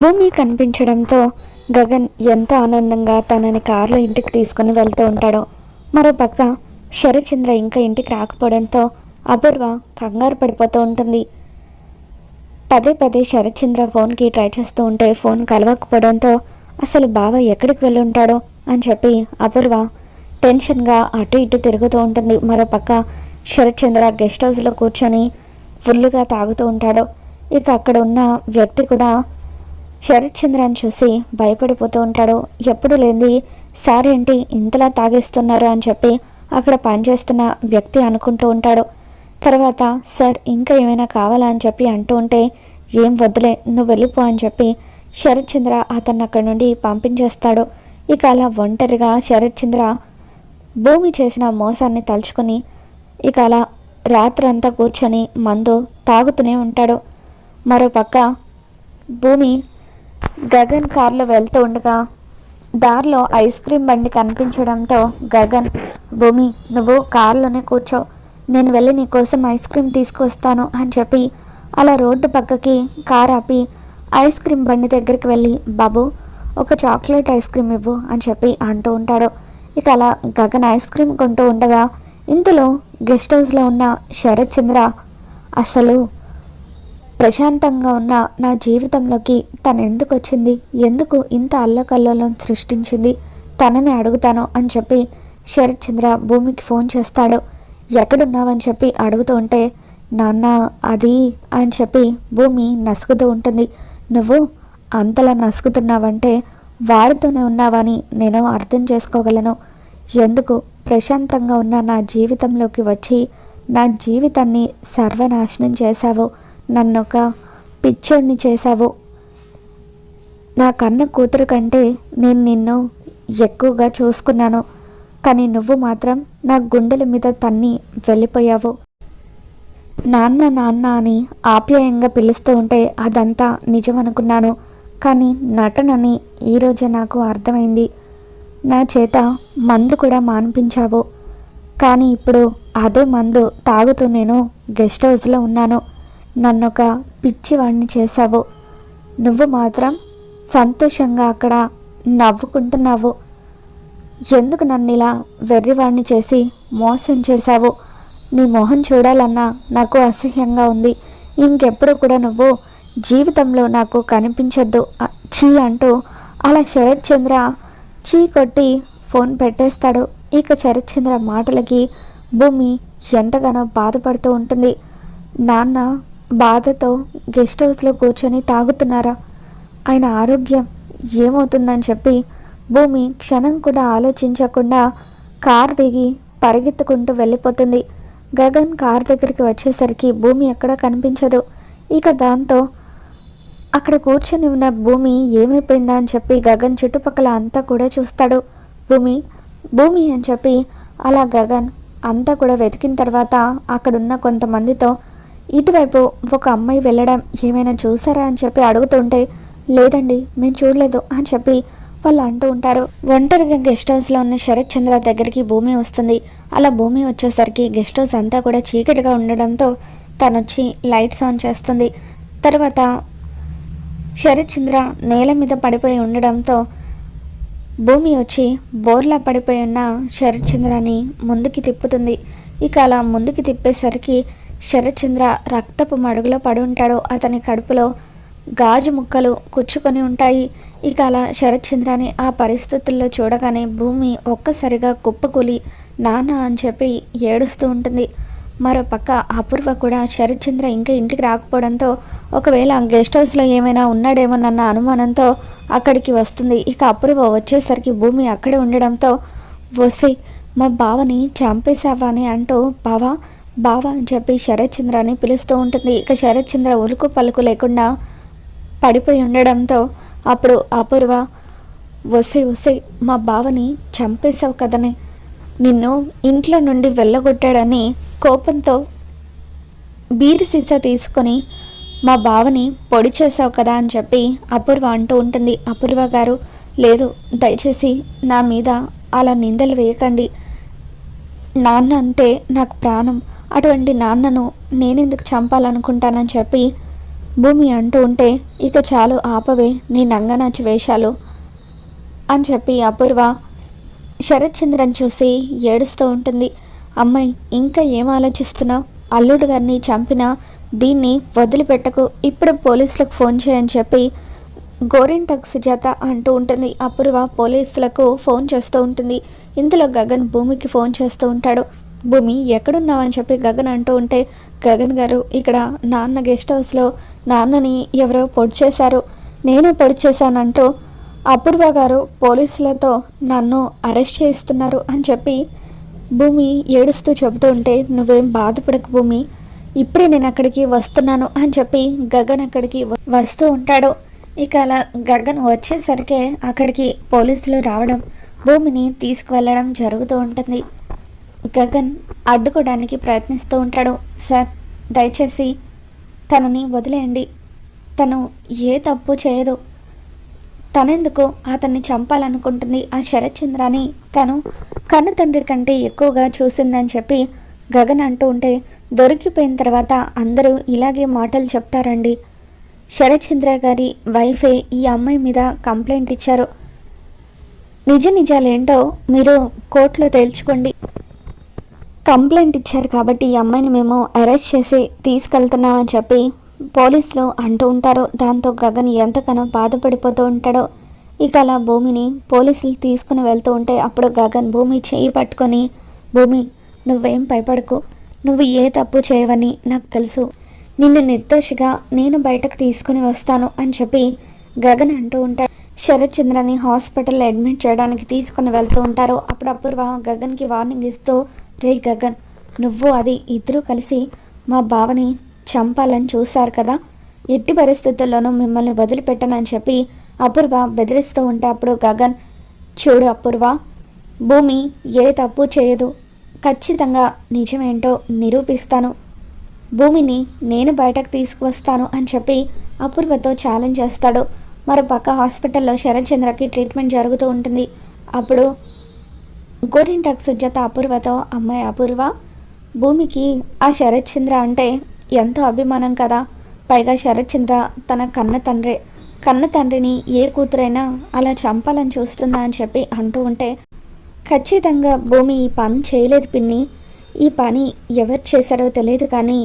భూమి కనిపించడంతో గగన్ ఎంతో ఆనందంగా తనని కారులో ఇంటికి తీసుకుని వెళ్తూ ఉంటాడు. మరోపక్క శరచంద్ర ఇంకా ఇంటికి రాకపోవడంతో అపూర్వ కంగారు పడిపోతూ ఉంటుంది. పదే పదే శరచంద్ర ఫోన్కి ట్రై చేస్తూ ఉంటే ఫోన్ కలవకపోవడంతో అసలు బావ ఎక్కడికి వెళ్ళి ఉంటాడో అని చెప్పి అపూర్వ టెన్షన్గా అటు ఇటు తిరుగుతూ ఉంటుంది. మరోపక్క శరత్చంద్ర గెస్ట్ హౌస్లో కూర్చొని ఫుల్గా తాగుతూ ఉంటాడు. ఇక అక్కడ ఉన్న వ్యక్తి కూడా శరత్చంద్రాన్ని చూసి భయపడిపోతూ ఉంటాడు. ఎప్పుడు లేని సార్ ఏంటి ఇంతలా తాగేస్తున్నారు? అని చెప్పి అక్కడ పనిచేస్తున్న వ్యక్తి అనుకుంటూ ఉంటాడు. తర్వాత సార్ ఇంకా ఏమైనా కావాలా? అని చెప్పి అంటూ ఉంటే ఏం వద్దులే నువ్వు వెళ్ళిపో అని చెప్పి శరత్చంద్ర అతన్ని అక్కడి నుండి పంపించేస్తాడు. ఇక అలా ఒంటరిగా శరత్చంద్ర భూమి చేసిన మోసాన్ని తలుచుకుని ఇక అలా రాత్రంతా కూర్చొని మందు తాగుతూనే ఉంటాడు. మరోపక్క భూమి గగన్ కారులో వెళ్తూ ఉండగా దారిలో ఐస్ క్రీమ్ బండి కనిపించడంతో గగన్ భూమి నువ్వు కారులోనే కూర్చో. నేను వెళ్ళి నీకోసం ఐస్ క్రీమ్ తీసుకొస్తాను అని చెప్పి అలా రోడ్డు పక్కకి కార్ ఆపి ఐస్ క్రీమ్ బండి దగ్గరికి వెళ్ళి బాబు ఒక చాక్లెట్ ఐస్ క్రీమ్ ఇవ్వు అని చెప్పి అంటూ ఉంటాడు. ఇక అలా గగన్ ఐస్ క్రీమ్ కొంటూ ఉండగా ఇంతలో గెస్ట్ హౌస్లో ఉన్న శరత్ చంద్ర అసలు ప్రశాంతంగా ఉన్న నా జీవితంలోకి తను ఎందుకు వచ్చింది? ఎందుకు ఇంత అల్లకల్లోలం సృష్టించింది? తనని అడుగుతాను అని చెప్పి శరత్ చంద్ర భూమికి ఫోన్ చేస్తాడు. ఎక్కడున్నావని చెప్పి అడుగుతూ ఉంటే నాన్న అది అని చెప్పి భూమి నసుకుతూ ఉంటుంది. నువ్వు అంతలా నసుకుతున్నావంటే వారితోనే ఉన్నావని నేను అర్థం చేసుకోగలను. ఎందుకు ప్రశాంతంగా ఉన్న నా జీవితంలోకి వచ్చి నా జీవితాన్ని సర్వనాశనం చేశావు? నన్ను ఒక పిచ్చోడిని చేశావు. నా కన్న కూతురు కంటే నేను నిన్ను ఎక్కువగా చూసుకున్నాను. కానీ నువ్వు మాత్రం నా గుండెల మీద తన్ని వెళ్ళిపోయావు. నాన్న నాన్న అని ఆప్యాయంగా పిలుస్తూ ఉంటే అదంతా నిజం అనుకున్నాను కానీ నటనని ఈరోజే నాకు అర్థమైంది. నా చేత మందు కూడా మాన్పించావు. కానీ ఇప్పుడు అదే మందు తాగుతూ నేను గెస్ట్ హౌస్లో ఉన్నాను. నన్నొక పిచ్చివాడిని చేశావు. నువ్వు మాత్రం సంతోషంగా అక్కడ నవ్వుకుంటున్నావు. ఎందుకు నన్ను ఇలా వెర్రివాడిని చేసి మోసం చేశావు? నీ మొహం చూడాలన్నా నాకు అసహ్యంగా ఉంది. ఇంకెప్పుడు కూడా నువ్వు జీవితంలో నాకు కనిపించొద్దు. చీ అంటూ అలా శరత్ చంద్ర చీ కొట్టి ఫోన్ పెట్టేస్తాడు. ఇక శరత్ చంద్ర మాటలకి భూమి ఎంతగానో బాధపడుతూ ఉంటుంది. నాన్న బాధతో గెస్ట్ హౌస్లో కూర్చొని తాగుతున్నారా? ఆయన ఆరోగ్యం ఏమవుతుందని చెప్పి భూమి క్షణం కూడా ఆలోచించకుండా కార్ దిగి పరిగెత్తుకుంటూ వెళ్ళిపోతుంది. గగన్ కార్ దగ్గరికి వచ్చేసరికి భూమి ఎక్కడా కనిపించదు. ఇక దాంతో అక్కడ కూర్చొని ఉన్న భూమి ఏమైపోయిందా అని చెప్పి గగన్ చుట్టుపక్కల అంతా కూడా చూస్తాడు. భూమి భూమి అని చెప్పి అలా గగన్ అంతా కూడా వెతికిన తర్వాత అక్కడున్న కొంతమందితో ఇటువైపు ఒక అమ్మాయి వెళ్ళడం ఏమైనా చూసారా అని చెప్పి అడుగుతుంటే లేదండి మేము చూడలేదు అని చెప్పి వాళ్ళు అంటూ ఉంటారు. ఒంటరిగా గెస్ట్ హౌస్లో ఉన్న శరత్ చంద్ర దగ్గరికి భూమి వస్తుంది. అలా భూమి వచ్చేసరికి గెస్ట్ హౌస్ అంతా కూడా చీకటిగా ఉండడంతో తను వచ్చి లైట్స్ ఆన్ చేస్తుంది. తర్వాత శరత్ చంద్ర నేల మీద పడిపోయి ఉండడంతో భూమి వచ్చి బోర్లా పడిపోయి ఉన్న శరత్చంద్రని ముందుకి తిప్పుతుంది. ఇక అలా ముందుకి తిప్పేసరికి శరత్చంద్ర రక్తపు మడుగులో పడి ఉంటాడు. అతని కడుపులో గాజు ముక్కలు కుచ్చుకొని ఉంటాయి. ఇక అలా శరత్చంద్రని ఆ పరిస్థితుల్లో చూడగానే భూమి ఒక్కసారిగా కుప్పకూలి నాన్న అని చెప్పి ఏడుస్తూ ఉంటుంది. మరో పక్క అపూర్వ కూడా శరత్చంద్ర ఇంకా ఇంటికి రాకపోవడంతో ఒకవేళ గెస్ట్ హౌస్లో ఏమైనా ఉన్నాడేమోనన్న అనుమానంతో అక్కడికి వస్తుంది. ఇక అపూర్వ వచ్చేసరికి భూమి అక్కడే ఉండడంతో వసి మా బావని చంపేశావా అని అంటూ బావా బావా అని చెప్పి అని పిలుస్తూ ఉంటుంది. ఇక శరత్ చంద్ర ఉలుకు పలుకు లేకుండా పడిపోయి ఉండడంతో అప్పుడు అపూర్వ వసే వసే మా బావని చంపేశావు కదనే. నిన్ను ఇంట్లో నుండి వెళ్ళగొట్టాడని కోపంతో బీరు సీసా తీసుకొని మా బావని పొడి చేసావు కదా అని చెప్పి అపూర్వ అంటూ ఉంటుంది. అపూర్వ గారు లేదు దయచేసి నా మీద అలా నిందలు వేయకండి. నాన్న అంటే నాకు ప్రాణం. అటువంటి నాన్నను నేనెందుకు చంపాలనుకుంటానని చెప్పి భూమి అంటూ ఉంటే ఇక చాలు ఆపవే నీ నంగనాచి వేషాలు అని చెప్పి అపూర్వ శరత్చంద్రని చూసి ఏడుస్తూ ఉంటుంది. అమ్మాయి ఇంకా ఏం ఆలోచిస్తున్నావు? అల్లుడు గారిని చంపినా దీన్ని వదిలిపెట్టకు ఇప్పుడు పోలీసులకు ఫోన్ చేయని చెప్పి గోరింటక్ సుజాత అంటూ ఉంటుంది. అపూర్వ పోలీసులకు ఫోన్ చేస్తూ ఉంటుంది. ఇంతలో గగన్ భూమికి ఫోన్ చేస్తూ ఉంటాడు. భూమి ఎక్కడున్నావని చెప్పి గగన్ అంటూ ఉంటే గగన్ గారు ఇక్కడ నాన్న గెస్ట్ హౌస్లో నాన్నని ఎవరో పొడి చేశారు. నేను పొడి చేశానంటూ అపూర్వ గారు పోలీసులతో నన్ను అరెస్ట్ చేస్తున్నారు అని చెప్పి భూమి ఏడుస్తూ చెబుతూ ఉంటే నువ్వేం బాధపడకు భూమి. ఇప్పుడే నేను అక్కడికి వస్తున్నాను అని చెప్పి గగన్ అక్కడికి వస్తూ ఉంటాడు. ఇక అలా గగన్ వచ్చేసరికి అక్కడికి పోలీసులు రావడం భూమిని తీసుకువెళ్ళడం జరుగుతూ ఉంటుంది. గగన్ అడ్డుకోవడానికి ప్రయత్నిస్తూ ఉంటాడు. సార్ దయచేసి తనని వదిలేయండి. తను ఏ తప్పు చేయదు. తనెందుకు అతన్ని చంపాలనుకుంటుంది? ఆ శరత్చంద్రని తను కన్న తండ్రి కంటే ఎక్కువగా చూసిందని చెప్పి గగన్ అంటూ ఉంటే దొరికిపోయిన తర్వాత అందరూ ఇలాగే మాటలు చెప్తారండి. శరత్చంద్ర గారి వైఫే ఈ అమ్మాయి మీద కంప్లైంట్ ఇచ్చారు. నిజ నిజాలేంటో మీరు కోర్టులో తేల్చుకోండి. కంప్లైంట్ ఇచ్చారు కాబట్టి ఈ అమ్మాయిని మేము అరెస్ట్ చేసి తీసుకెళ్తున్నామని చెప్పి పోలీసులు అంటూ ఉంటారు. దాంతో గగన్ ఎంతగానో బాధపడిపోతూ ఉంటాడో. ఇక అలా భూమిని పోలీసులు తీసుకుని వెళ్తూ ఉంటే అప్పుడు గగన్ భూమి చేయి పట్టుకొని భూమి నువ్వేం భయపడకు. నువ్వు ఏ తప్పు చేయవని నాకు తెలుసు. నిన్ను నిర్దోషిగా నేను బయటకు తీసుకుని వస్తాను అని చెప్పి గగన్ అంటూ ఉంటాడు. శరత్చంద్రని హాస్పిటల్లో అడ్మిట్ చేయడానికి తీసుకుని వెళ్తూ ఉంటారు. అప్పుడు అపూర్వ గగన్కి వార్నింగ్ ఇస్తూ రే గగన్ నువ్వు అది ఇద్దరూ కలిసి మా బావని చంపాలని చూశారు కదా. ఎట్టి పరిస్థితుల్లోనూ మిమ్మల్ని వదిలిపెట్టనని చెప్పి అపూర్వ బెదిరిస్తూ ఉంటే అప్పుడు గగన్ చూడు అపూర్వ భూమి ఏ తప్పు చేయదు. ఖచ్చితంగా నిజమేంటో నిరూపిస్తాను. భూమిని నేను బయటకు తీసుకువస్తాను అని చెప్పి అపూర్వతో ఛాలెంజ్ చేస్తాడు. మరోపక్క హాస్పిటల్లో శరత్చంద్రకి ట్రీట్మెంట్ జరుగుతూ ఉంటుంది. అప్పుడు గోరింటాక్ సుజాత అపూర్వతో అమ్మాయి అపూర్వ భూమికి ఆ శరత్చంద్ర అంటే ఎంతో అభిమానం కదా. పైగా శరత్చంద్ర తన కన్న తండ్రి కన్న తండ్రిని ఏ కూతురైనా అలా చంపాలని చూస్తుందా అని చెప్పి అంటూ ఉంటే ఖచ్చితంగా భూమి ఈ పని చేయలేదు పిన్ని. ఈ పని ఎవరు చేశారో తెలియదు కానీ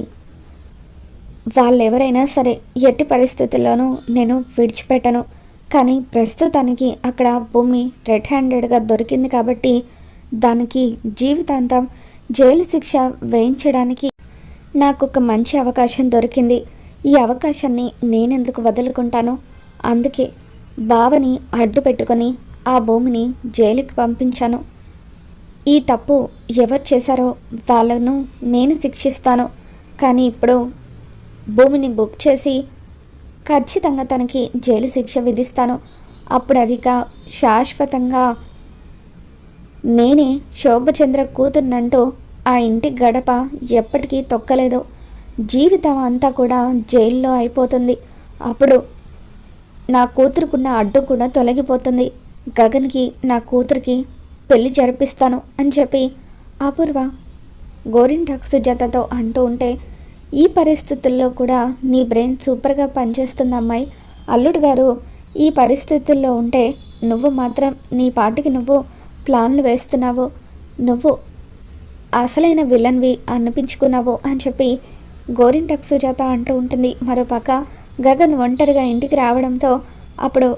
వాళ్ళు ఎవరైనా సరే ఎట్టి పరిస్థితుల్లోనూ నేను విడిచిపెట్టను. కానీ ప్రస్తుతానికి అక్కడ భూమి రెడ్ హ్యాండెడ్గా దొరికింది కాబట్టి దానికి జీవితాంతం జైలు శిక్ష వేయించడానికి నాకు ఒక మంచి అవకాశం దొరికింది. ఈ అవకాశాన్ని నేనెందుకు వదులుకుంటాను? అందుకే బావని అడ్డు పెట్టుకొని ఆ భూమిని జైలుకి పంపించాను. ఈ తప్పు ఎవరు చేశారో వాళ్ళను నేను శిక్షిస్తాను. కానీ ఇప్పుడు భూమిని బుక్ చేసి ఖచ్చితంగా తనకి జైలు శిక్ష విధిస్తాను. అప్పుడు అదిక శాశ్వతంగా నేనే శోభచంద్ర కూతుర్నంటూ ఆ ఇంటి గడప ఎప్పటికీ తొక్కలేదు. జీవితం అంతా కూడా జైల్లో అయిపోతుంది. అప్పుడు నా కూతురుకున్న అడ్డు కూడా తొలగిపోతుంది. గగన్కి నా కూతురికి పెళ్ళి జరిపిస్తాను అని చెప్పి అపూర్వ గోరింటాక్ సుజాతతో అంటూ ఉంటే ఈ పరిస్థితుల్లో కూడా నీ బ్రెయిన్ సూపర్గా పనిచేస్తుంది అమ్మాయి. అల్లుడు గారు ఈ పరిస్థితుల్లో ఉంటే నువ్వు మాత్రం నీ పాటికి నువ్వు ప్లాన్లు వేస్తున్నావు. నువ్వు అసలైన విలన్వి అనిపించుకున్నావు అని చెప్పి గోరింటక్ సుజాత అంటూ ఉంటుంది. మరోపక్క గగన్ ఒంటరిగా ఇంటికి రావడంతో అప్పుడు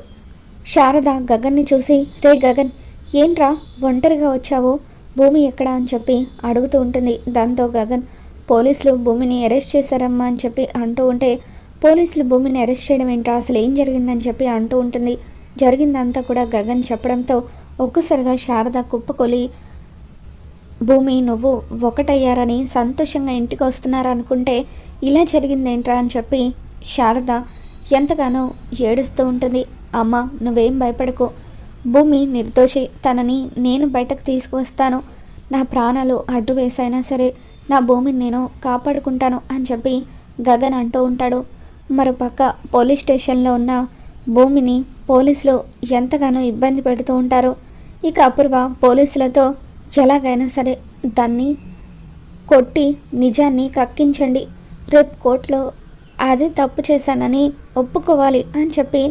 శారద గగన్ని చూసి రే గగన్ ఏంట్రా ఒంటరిగా వచ్చావు? భూమి ఎక్కడా? అని చెప్పి అడుగుతూ ఉంటుంది. దాంతో గగన్ పోలీసులు భూమిని అరెస్ట్ చేశారమ్మా అని చెప్పి అంటూ ఉంటే పోలీసులు భూమిని అరెస్ట్ చేయడం ఏంట్రా అసలు ఏం జరిగిందని చెప్పి అంటూ ఉంటుంది. జరిగిందంతా కూడా గగన్ చెప్పడంతో ఒక్కసారిగా శారద కుప్పకొలి భూమి నువ్వు ఒకటయ్యారని సంతోషంగా ఇంటికి వస్తున్నారనుకుంటే ఇలా జరిగిందేంట్రా? అని చెప్పి శారద ఎంతగానో ఏడుస్తూ ఉంటుంది. అమ్మ నువ్వేం భయపడకు. భూమి నిర్దోషి. తనని నేను బయటకు తీసుకువస్తాను. నా ప్రాణాలు అడ్డు వేసైనా సరే నా భూమిని నేను కాపాడుకుంటాను అని చెప్పి గగన్ అంటూ ఉంటాడు. మరోపక్క పోలీస్ స్టేషన్లో ఉన్న భూమిని పోలీసులు ఎంతగానో ఇబ్బంది పెడుతూ ఉంటారు. ఇక అపూర్వ పోలీసులతో ఎలాగైనా సరే దాన్ని కొట్టి నిజాన్ని కక్కించండి. రేపు కోర్టులో అదే తప్పు చేశానని ఒప్పుకోవాలి అని చెప్పి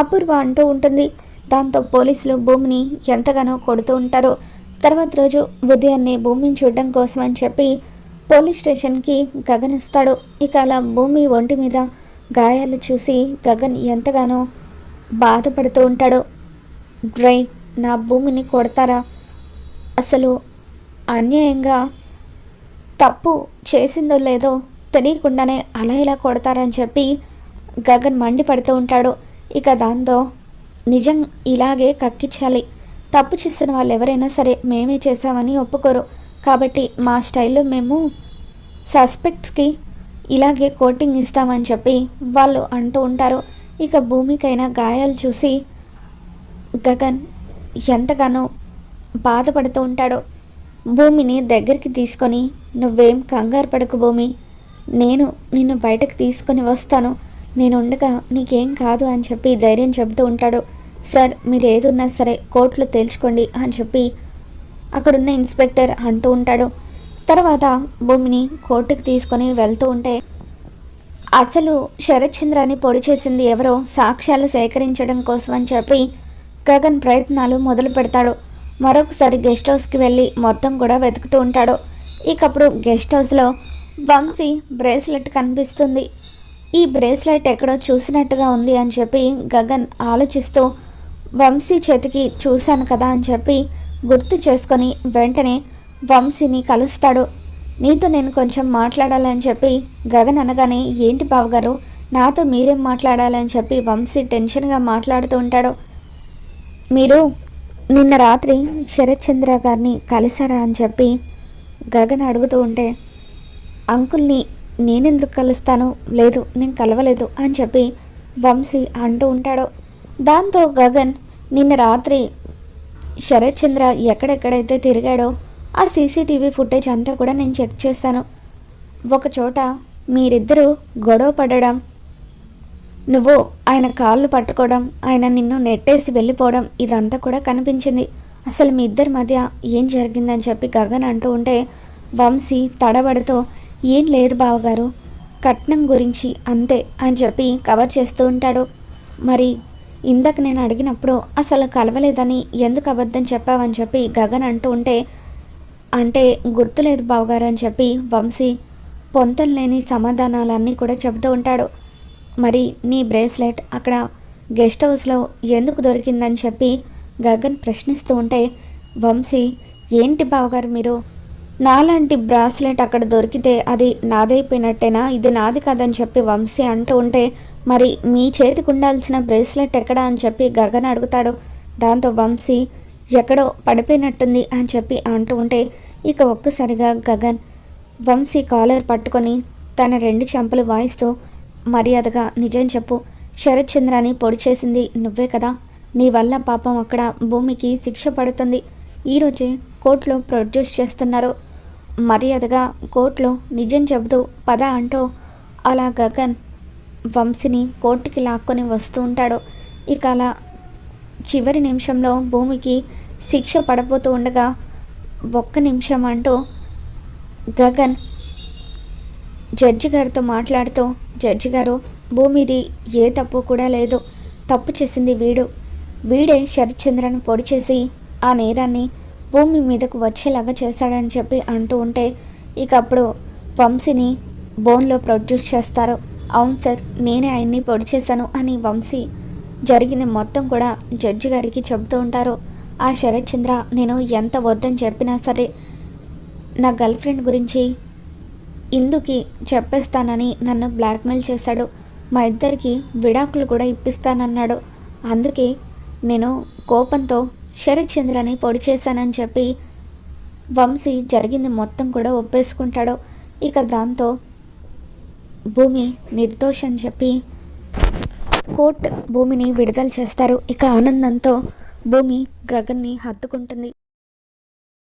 అపూర్వ అంటూ ఉంటుంది. దాంతో పోలీసులు భూమిని ఎంతగానో కొడుతూ ఉంటారు. తర్వాత రోజు ఉదయాన్నే భూమిని చూడడం కోసం అని చెప్పి పోలీస్ స్టేషన్కి గగన్ వస్తాడు. ఇక అలా భూమి ఒంటి మీద గాయాలు చూసి గగన్ ఎంతగానో బాధపడుతూ ఉంటాడు. డ్రై నా భూమిని కొడతారా? అసలు అన్యాయంగా తప్పు చేసిందో లేదో తెలియకుండానే అలా ఇలా కొడతారని చెప్పి గగన్ మండిపడుతూ ఉంటాడు. ఇక దాంతో నిజం ఇలాగే కక్కించాలి. తప్పు చేసిన వాళ్ళు ఎవరైనా సరే మేమే చేసామని ఒప్పుకోరు. కాబట్టి మా స్టైల్లో మేము సస్పెక్ట్స్కి ఇలాగే కోటింగ్ ఇస్తామని చెప్పి వాళ్ళు అంటూ ఉంటారు. ఇక భూమికైనా గాయాలు చూసి గగన్ ఎంతగానో బాధపడుతూ ఉంటాడు. భూమిని దగ్గరికి తీసుకొని నువ్వేం కంగారు పడకు భూమి. నేను నిన్ను బయటకు తీసుకొని వస్తాను. నేను ఉండగా నీకేం కాదు అని చెప్పి ధైర్యం చెబుతూ ఉంటాడు. సార్ మీరు ఏదున్నా సరే కోర్టులో తేల్చుకోండి అని చెప్పి అక్కడున్న ఇన్స్పెక్టర్ అంటూ ఉంటాడు. తర్వాత భూమిని కోర్టుకు తీసుకొని వెళ్తూ ఉంటే అసలు శరత్ చంద్రాన్ని పొడి చేసింది ఎవరో సాక్ష్యాలు సేకరించడం కోసం అని చెప్పి గగన్ ప్రయత్నాలు మొదలు పెడతాడు. మరొకసారి గెస్ట్ హౌస్కి వెళ్ళి మొత్తం కూడా వెతుకుతూ ఉంటాడు. ఇకప్పుడు గెస్ట్ హౌస్లో వంశీ బ్రేస్లెట్ కనిపిస్తుంది. ఈ బ్రేస్లెట్ ఎక్కడో చూసినట్టుగా ఉంది అని చెప్పి గగన్ ఆలోచిస్తూ వంశీ చేతికి చూశాను కదా అని చెప్పి గుర్తు చేసుకొని వెంటనే వంశీని కలుస్తాడు. నీతో నేను కొంచెం మాట్లాడాలని చెప్పి గగన్ అనగానే ఏంటి బావగారు? నాతో మీరేం మాట్లాడాలని చెప్పి వంశీ టెన్షన్గా మాట్లాడుతూ ఉంటాడు. మీరు నిన్న రాత్రి శరత్చంద్ర గారిని కలిసారా అని చెప్పి గగన్ అడుగుతూ ఉంటే అంకుల్ని నేనెందుకు కలుస్తాను? లేదు నేను కలవలేదు అని చెప్పి వంశీ అంటూ ఉంటాడు. దాంతో గగన్ నిన్న రాత్రి శరత్చంద్ర ఎక్కడెక్కడైతే తిరిగాడో ఆ సీసీటీవీ ఫుటేజ్ అంతా కూడా నేను చెక్ చేశాను ఒకచోట మీరిద్దరూ గొడవ పడడం నువ్వు ఆయన కాళ్ళు పట్టుకోవడం ఆయన నిన్ను నెట్టేసి వెళ్ళిపోవడం ఇదంతా కూడా కనిపించింది. అసలు మీ ఇద్దరి మధ్య ఏం జరిగిందని చెప్పి గగన్ అంటూ ఉంటే వంశీ తడబడుతూ ఏం లేదు బావగారు కట్నం గురించి అంతే అని చెప్పి కవర్ చేస్తూ ఉంటాడు. మరి ఇందాక నేను అడిగినప్పుడు అసలు కలవలేదని ఎందుకు అబద్ధం చెప్పావని చెప్పి గగన్ అంటూ ఉంటే అంటే గుర్తులేదు బావగారు అని చెప్పి వంశీ పొంతం లేని సమాధానాలన్నీ కూడా చెబుతూ ఉంటాడు. మరి నీ బ్రేస్లెట్ అక్కడ గెస్ట్ హౌస్లో ఎందుకు దొరికిందని చెప్పి గగన్ ప్రశ్నిస్తూ ఉంటే వంశీ ఏంటి బావగారు మీరు? నాలాంటి బ్రాస్లెట్ అక్కడ దొరికితే అది నాదైపోయినట్టేనా? ఇది నాది కాదని చెప్పి వంశీ అంటూ ఉంటే మరి మీ చేతికి ఉండాల్సిన బ్రేస్లెట్ ఎక్కడా అని చెప్పి గగన్ అడుగుతాడు. దాంతో వంశీ ఎక్కడో పడిపోయినట్టుంది అని చెప్పి అంటూ ఉంటే ఇక ఒక్కసారిగా గగన్ వంశీ కాలర్ పట్టుకొని తన రెండు చెంపలు వాయిస్తూ మర్యాదగా నిజం చెప్పు శరత్ చంద్రాని పొడి చేసింది నువ్వే కదా? నీ వల్ల పాపం అక్కడ భూమికి శిక్ష పడుతుంది. ఈరోజే కోర్టులో ప్రొడ్యూస్ చేస్తున్నారు. మర్యాదగా కోర్టులో నిజం చెబుతూ పద అంటూ అలా గగన్ వంశీని కోర్టుకి లాక్కొని వస్తూ ఉంటాడు. ఇక అలా చివరి నిమిషంలో భూమికి శిక్ష పడబోతూ ఉండగా ఒక్క నిమిషం అంటూ గగన్ జడ్జి గారితో మాట్లాడుతూ జడ్జి గారు భూమిది ఏ తప్పు కూడా లేదు. తప్పు చేసింది వీడు. వీడే శరత్చంద్రను పొడి చేసి ఆ నేరాన్ని భూమి మీదకు వచ్చేలాగా చేశాడని చెప్పి అంటూ ఉంటే ఇక అప్పుడు వంశీని బోన్లో ప్రొడ్యూస్ చేస్తారు. అవును సార్ నేనే ఆయన్ని పొడి చేశాను అని వంశీ జరిగింది మొత్తం కూడా జడ్జి గారికి చెబుతూ ఉంటారు. ఆ శరత్ చంద్ర నేను ఎంత వద్దని చెప్పినా సరే నా గర్ల్ ఫ్రెండ్ గురించి ఇందుకి చెప్పేస్తానని నన్ను బ్లాక్మెయిల్ చేశాడు. మా ఇద్దరికి విడాకులు కూడా ఇప్పిస్తానన్నాడు. అందుకే నేను కోపంతో శరత్ చంద్రని పొడి చేశానని చెప్పి వంశీ జరిగింది మొత్తం కూడా ఒప్పేసుకుంటాడు. ఇక దాంతో భూమి నిర్దోషం చెప్పి కోర్ట్ భూమిని విడుదల చేస్తారు. ఇక ఆనందంతో భూమి గగన్ని హత్తుకుంటుంది.